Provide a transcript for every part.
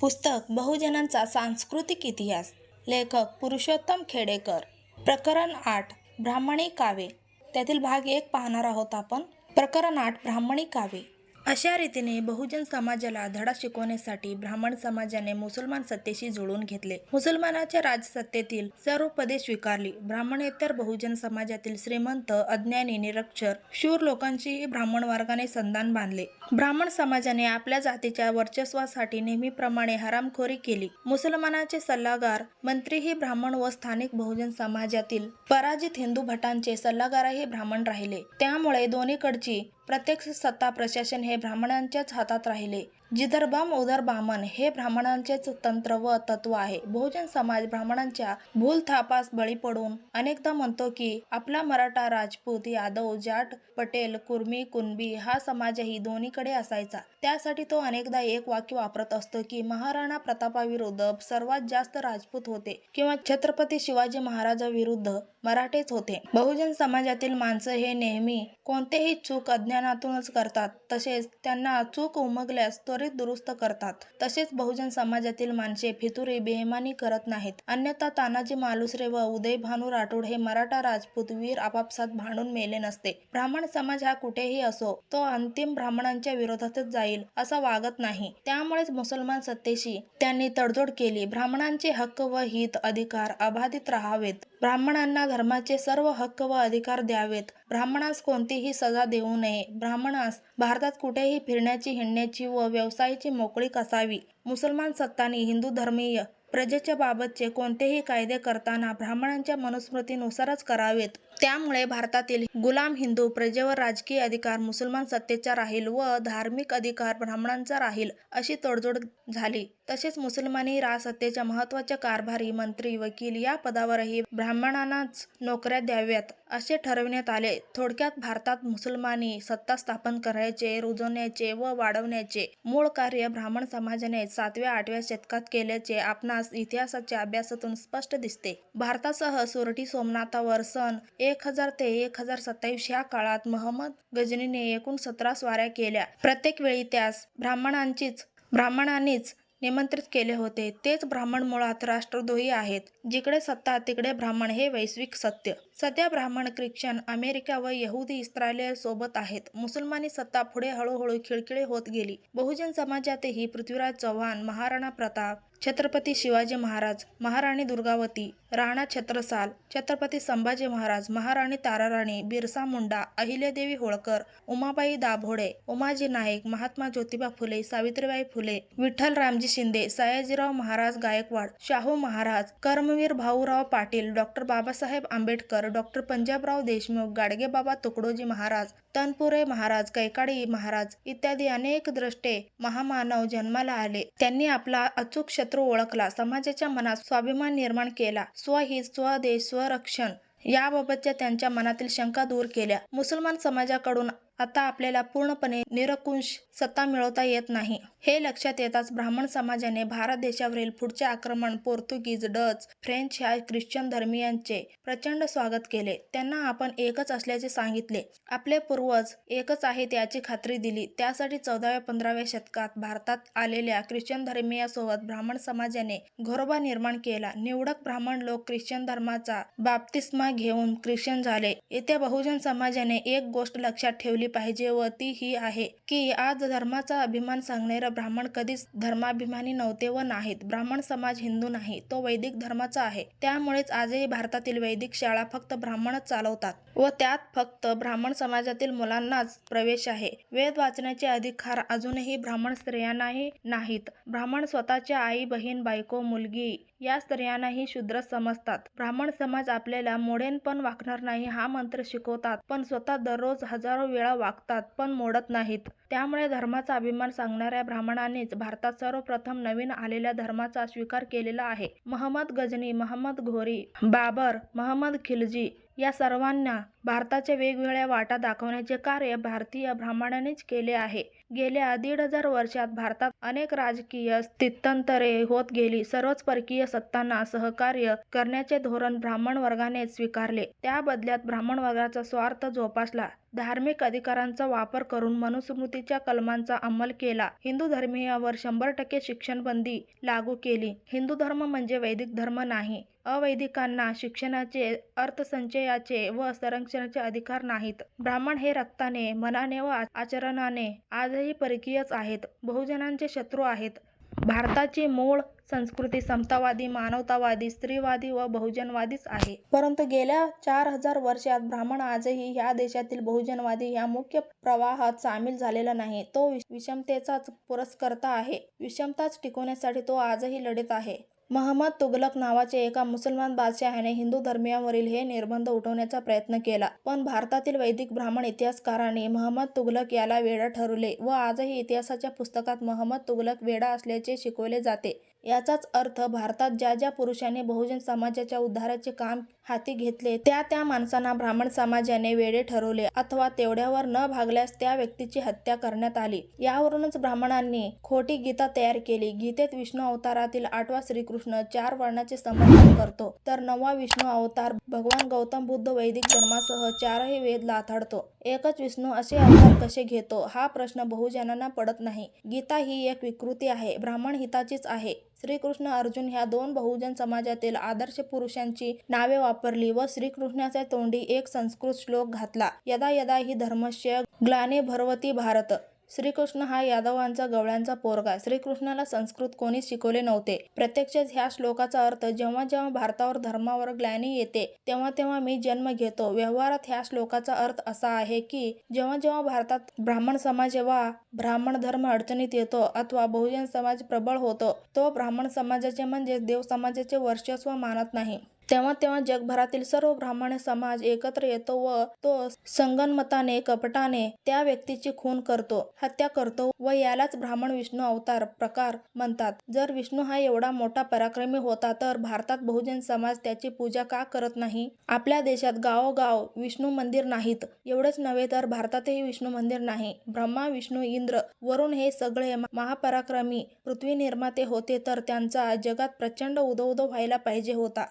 पुस्तक बहुजनांचा सांस्कृतिक इतिहास लेखक पुरुषोत्तम खेडेकर प्रकरण आठ ब्राह्मणी काव्ये. त्यातील भाग एक पाहणार आहोत आपण. प्रकरण आठ ब्राह्मणी काव्ये. अशा रीतीने बहुजन समाजाला धडा शिकवण्यासाठी ब्राह्मण समाजाने मुसलमान सत्तेशी जुळवून घेतले. मुसलमानाच्या राजसत्तेतील सर्व पदे स्वीकारली. ब्राह्मणेतर बहुजन समाजातील श्रीमंत अज्ञानी निरक्षर शूर लोकांचीही ब्राह्मण वर्गाने संधान बांधले. ब्राह्मण समाजाने आपल्या जातीच्या वर्चस्वासाठी नेहमीप्रमाणे हरामखोरी केली. मुसलमानाचे सल्लागार मंत्रीही ब्राह्मण व स्थानिक बहुजन समाजातील पराजित हिंदू भटांचे सल्लागारही ब्राह्मण राहिले. त्यामुळे दोन्हीकडची प्रत्यक्ष सत्ता प्रशासन हे ब्राह्मणांच्याच हातात राहिले. जिधर उदर बामन हे ब्राह्मणांचेच तंत्र व तत्व आहे. बहुजन समाज ब्राह्मणांच्या भूलथापास बळी पडून अनेकदा म्हणतो की आपला मराठा राजपूत यादव जाट पटेल कुर्मी कुणबी हा समाजही दोन्हीकडे असायचा. त्यासाठी तो अनेकदा एक वाक्य वापरत असतो की महाराणा प्रतापाविरुद्ध सर्वात जास्त राजपूत होते किंवा छत्रपती शिवाजी महाराजाविरुद्ध मराठेच होते. बहुजन समाजातील माणसं हे नेहमी कोणतेही चूक अज्ञानातूनच करतात. तसेच त्यांना चूक उमगल्यास त्वरित दुरुस्त करतात. तसेच बहुजन समाजातील माणसे फितुरी बेहमानी करत नाहीत. अन्यथा तानाजी मालुसरे व उदय भानू राठोड हे मराठा राजपूत वीर आपापसात भांडून मेले नसते. ब्राह्मण समाज हा कुठेही असो तो अंतिम ब्राह्मणांच्या विरोधातच जाईल असं वागत नाही. त्यामुळेच मुसलमान सत्तेशी त्यांनी तडजोड केली. ब्राह्मणांचे हक्क व हित अधिकार अबाधित राहावेत. ब्राह्मणांना धर्माचे सर्व हक्क व अधिकार द्यावेत. ब्राह्मणास कोणतीही सजा देऊ नये. ब्राह्मणास भारतात कुठेही फिरण्याची हिंडण्याची व व्यवसायाची मोकळीक असावी मुसलमान सत्तानी हिंदू धर्मीय प्रजेच्या बाबतचे कोणतेही कायदे करताना ब्राह्मणांच्या मनुस्मृतीनुसारच करावेत. त्यामुळे भारतातील गुलाम हिंदू प्रजेवर राजकीय अधिकार मुसलमान सत्तेचा राहील व धार्मिक अधिकार ब्राह्मणांचा राहील अशी तडजोड झाली. तसेच मुसलमानी राजसत्तेच्या महत्त्वाच्या कारभारी मंत्री वकील या पदावरही ब्राह्मणांनाच नोकऱ्या द्याव्यात असे ठरविण्यात आले. थोडक्यात भारतात मुसलमानी सत्ता स्थापन करायचे रुजवण्याचे व वाढवण्याचे मूळ कार्य ब्राह्मण समाजाने सातव्या आठव्या शतकात केल्याचे आपणास इतिहासाच्या अभ्यासातून स्पष्ट दिसते. भारतासह सुरटी सोमनाथावर सन एक हजार ते एक हजार सत्तावीस ह्या काळात महम्मद गजनीने एकूण सतरा स्वाऱ्या केल्या. प्रत्येक वेळी त्यास ब्राह्मणांचीच ब्राह्मणांनीच निमंत्रित केले होते. तेच ब्राह्मण मुळात राष्ट्रद्रोही आहेत. जिकडे सत्ता तिकडे ब्राह्मण हे वैश्विक सत्य. सध्या ब्राह्मण ख्रिश्चन अमेरिका व यहुदी इस्रायल सोबत आहेत. मुसलमानी सत्ता पुढे हळूहळू खिळखिळे होत गेली. बहुजन समाजातही पृथ्वीराज चव्हाण महाराणा प्रताप छत्रपती शिवाजी महाराज महाराणी दुर्गावती राणा छत्रसाल छत्रपती संभाजी महाराज महाराणी ताराराणी बिरसा मुंडा अहिल्यादेवी होळकर उमाबाई दाभोळे उमाजी नाईक महात्मा ज्योतिबा फुले सावित्रीबाई फुले विठ्ठल रामजी शिंदे सयाजीराव महाराज गायकवाड शाहू महाराज कर्मवीर भाऊराव पाटील डॉक्टर बाबासाहेब आंबेडकर डॉक्टर पंजाबराव देशमुख गाडगेबाबा तुकडोजी महाराज तनपुरे महाराज कैकाडी महाराज इत्यादी अनेक द्रष्टे महामानव जन्माला आले. त्यांनी आपला अचूक शत्रू ओळखला. समाजाच्या मनात स्वाभिमान निर्माण केला. स्वहित स्वदेश स्वरक्षण याबाबतच्या त्यांच्या मनातील शंका दूर केल्या. मुसलमान समाजाकडून आता आपल्याला पूर्णपणे निरकुंश सत्ता मिळवता येत नाही. हे लक्षात येताच ब्राह्मण समाजाने भारत देशावरील पुढचे आक्रमण पोर्तुगीज डच फ्रेंच ह्या ख्रिश्चन धर्मियांचे प्रचंड स्वागत केले. त्यांना आपण एकच असल्याचे सांगितले. आपले पूर्वज एकच आहेत याची खात्री दिली. त्यासाठी चौदाव्या पंधराव्या शतकात भारतात आलेल्या ख्रिश्चन धर्मियासोबत ब्राह्मण समाजाने घरोबा निर्माण केला. निवडक ब्राह्मण लोक ख्रिश्चन धर्माचा बाप्तिस्मा घेऊन ख्रिश्चन झाले. येत्या बहुजन समाजाने एक गोष्ट लक्षात ठेवली पाहिजे व ती ही आहे की आज धर्माचा अभिमान सांगणारे ब्राह्मण कधीच धर्माभिमानी नव्हते व नाहीत. ब्राह्मण समाज हिंदू नाही तो वैदिक धर्माचा आहे. त्यामुळेच आजही भारतातील वैदिक शाळा फक्त ब्राह्मणच चालवतात व त्यात फक्त ब्राह्मण समाजातील मुलांनाच प्रवेश आहे. वेद वाचण्याचे अधिकार अजूनही ब्राह्मण स्त्रियांनाही नाहीत. ब्राह्मण स्वतःच्या आई बहीण बायको मुलगी या स्त्रियांनाही शूद्र समजतात. ब्राह्मण समाज आपल्याला मोडेन पण वागणार नाही हा मंत्र शिकवतात. पण स्वतः दररोज हजारो वेळा वागतात पण मोडत नाहीत. त्यामुळे धर्माचा अभिमान सांगणाऱ्या ब्राह्मणांनीच भारतात सर्वप्रथम नवीन आलेल्या धर्माचा स्वीकार केलेला आहे. महम्मद गजनी महम्मद घोरी बाबर महम्मद खिलजी या सर्वांना भारताच्या वेगवेगळ्या वाटा दाखवण्याचे कार्य भारतीय ब्राह्मणांनीच केले आहे. गेल्या दीड हजार वर्षात भारतात अनेक राजकीय स्थित्यंतरे होत गेली. सर्वच परकीय सत्तांना सहकार्य करण्याचे धोरण ब्राह्मण वर्गाने स्वीकारले. त्या बदल्यात ब्राह्मण वर्गाचा स्वार्थ जोपासला. धार्मिक अधिकारांचा वापर करून मनुस्मृतीच्या कलमांचा अंमल केला. हिंदू धर्मीयावर शंभर टक्के शिक्षणबंदी लागू केली. हिंदू धर्म म्हणजे वैदिक धर्म नाही. अवैदिकांना शिक्षणाचे अर्थसंचयाचे व संरक्षणाचे अधिकार नाहीत. ब्राह्मण हे रक्ताने मनाने व आचरणाने आजही परकीयच आहेत. बहुजनांचे शत्रू आहेत. भारताची मूळ संस्कृती समतावादी मानवतावादी स्त्रीवादी व बहुजनवादीच आहे. परंतु गेल्या चार हजार वर्षात ब्राह्मण आजही ह्या देशातील बहुजनवादी ह्या मुख्य प्रवाहात सामील झालेला नाही. तो विषमतेचाच पुरस्कर्ता आहे. विषमताच टिकवण्यासाठी तो आजही लढत आहे. महम्मद तुगलक नावाच्या एका मुसलमान बादशहाने हिंदू धर्मियांवरील हे निर्बंध उठवण्याचा प्रयत्न केला. पण भारतातील वैदिक ब्राह्मण इतिहासकारांनी महम्मद तुगलक याला वेडा ठरवले व आजही इतिहासाच्या पुस्तकात महम्मद तुगलक वेडा असल्याचे शिकवले जाते. याचाच अर्थ भारतात ज्या ज्या पुरुषांनी बहुजन समाजाच्या उद्धाराचे काम हाती घेतले त्या त्या माणसांना ब्राह्मण समाजाने वेडे ठरवले अथवा तेवढ्यावर न भागल्यास त्या व्यक्तीची हत्या करण्यात आली. यावरूनच ब्राह्मणांनी खोटी गीता तयार केली. गीतेत विष्णू अवतारातील आठवा श्रीकृष्ण चार वर्णाचे समर्थन करतो. तर नववा विष्णू अवतार भगवान गौतम बुद्ध वैदिक धर्मासह चारही वेद लाथाडतो. एकच विष्णू असे अवतार कसे घेतो? हा प्रश्न बहुजनांना पडत नाही. गीता ही एक विकृती आहे. ब्राह्मण हिताचीच आहे. श्रीकृष्ण अर्जुन ह्या दोन बहुजन समाजातील आदर्श पुरुषांची नावे वापरली व श्रीकृष्णाच्या तोंडी एक संस्कृत श्लोक घातला. यदा यदा ही धर्मस्य ग्लाने भरवती भारत. श्रीकृष्ण हा यादवांचा गवळ्यांचा पोरगा. श्रीकृष्णाला संस्कृत कोणीच शिकवले नव्हते. प्रत्यक्षात ह्या श्लोकाचा अर्थ जेव्हा जेव्हा भारतावर धर्मावर ग्लानी येते तेव्हा तेव्हा मी जन्म घेतो. व्यवहारात ह्या श्लोकाचा अर्थ असा आहे की जेव्हा जेव्हा भारतात ब्राह्मण समाज वा ब्राह्मण धर्म अडचणीत येतो अथवा बहुजन समाज प्रबळ होतो तो ब्राह्मण समाजाचे म्हणजे देव समाजाचे वर्चस्व मानत नाही. तेव्हा तेव्हा जगभरातील सर्व ब्राह्मण समाज एकत्र येतो व तो संगनमताने कपटाने त्या व्यक्तीची खून करतो हत्या करतो व यालाच ब्राह्मण विष्णू अवतार प्रकार म्हणतात. जर विष्णू हा एवढा मोठा पराक्रमी होता तर भारतात बहुजन समाज त्याची पूजा का करत नाही? आपल्या देशात गावोगाव विष्णू मंदिर नाहीत. एवढेच नव्हे तर भारतातही विष्णू मंदिर नाही. ब्रह्मा विष्णू इंद्र वरुण हे सगळे महापराक्रमी पृथ्वी निर्माते होते तर त्यांचा जगात प्रचंड उदो उदो व्हायला पाहिजे होता.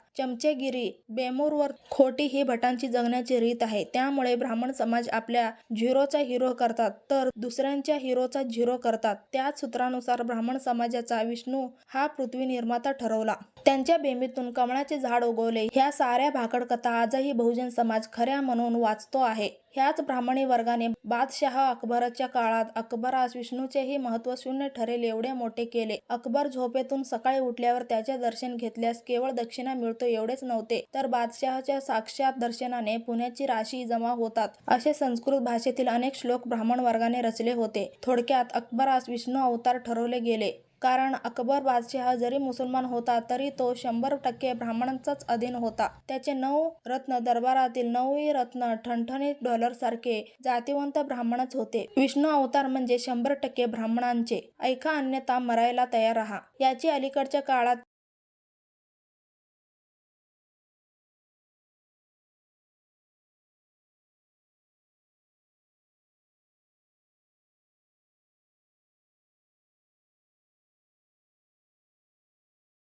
गिरी बेमूरवर खोटी ही भटांची जगण्याची रीत आहे. त्यामुळे ब्राह्मण समाज आपल्या झिरोचा हिरो करतात तर दुसऱ्यांच्या हिरोचा झिरो करतात. त्याच सूत्रानुसार ब्राह्मण समाजाचा विष्णू हा पृथ्वी निर्माता ठरवला. त्यांच्या बेंबीतून कमळाचे झाड उगवले. ह्या साऱ्या भाकड कथा आजही बहुजन समाज खऱ्या म्हणून वाचतो आहे. ह्याच ब्राह्मणी वर्गाने बादशहा अकबराच्या काळात अकबरास विष्णूचेही महत्त्व शून्य ठरेल एवढे मोठे केले. अकबर झोपेतून सकाळी उठल्यावर त्याचे दर्शन घेतल्यास केवळ दक्षिणा मिळतो एवढेच नव्हते. तर बादशहाच्या साक्षात दर्शनाने पुण्याची राशी जमा होतात. असे संस्कृत भाषेतील अनेक श्लोक ब्राह्मण वर्गाने रचले होते. थोडक्यात अकबरास विष्णू अवतार ठरवले गेले. कारण अकबर बादशहा जरी मुसलमान होता तरी तो शंभर टक्के ब्राह्मणांचाच अधीन होता. त्याचे नऊ रत्न दरबारातील नऊही रत्न ठणठणीत डॉलरसारखे जातिवंत ब्राह्मणच होते. विष्णू अवतार म्हणजे शंभर टक्के ब्राह्मणांचे. ऐका अन्यथा मरायला तयार राहा. याची अलीकडच्या काळात